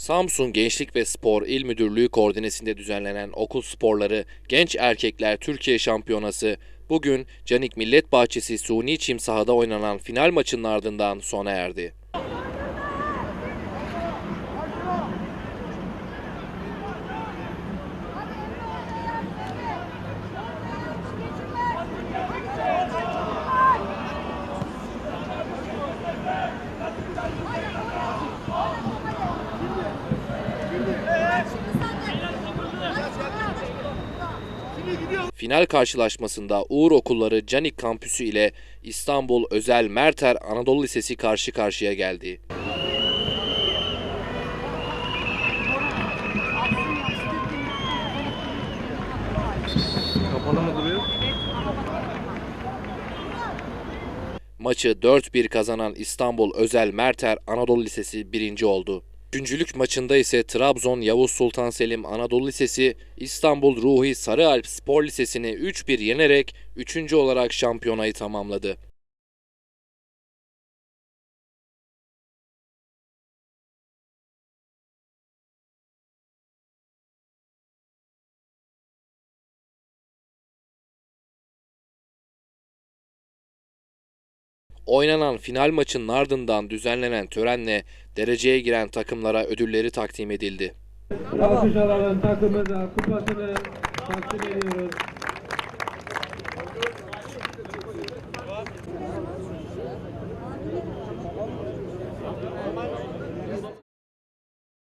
Samsun Gençlik ve Spor İl Müdürlüğü koordinesinde düzenlenen okul sporları Genç Erkekler Türkiye Şampiyonası bugün Canik Millet Bahçesi Suni Çim sahada oynanan final maçının ardından sona erdi. Final karşılaşmasında Uğur Okulları Canik Kampüsü ile İstanbul Özel Merter Anadolu Lisesi karşı karşıya geldi. Kapalı mı duruyor? Maçı 4-1 kazanan İstanbul Özel Merter Anadolu Lisesi birinci oldu. Üçüncülük maçında ise Trabzon Yavuz Sultan Selim Anadolu Lisesi İstanbul Ruhi Sarıalp Spor Lisesi'ni 3-1 yenerek üçüncü olarak şampiyonayı tamamladı. Oynanan final maçının ardından düzenlenen törenle dereceye giren takımlara ödülleri takdim edildi. Alkış alalım takımıza kupasını takdim ediyoruz.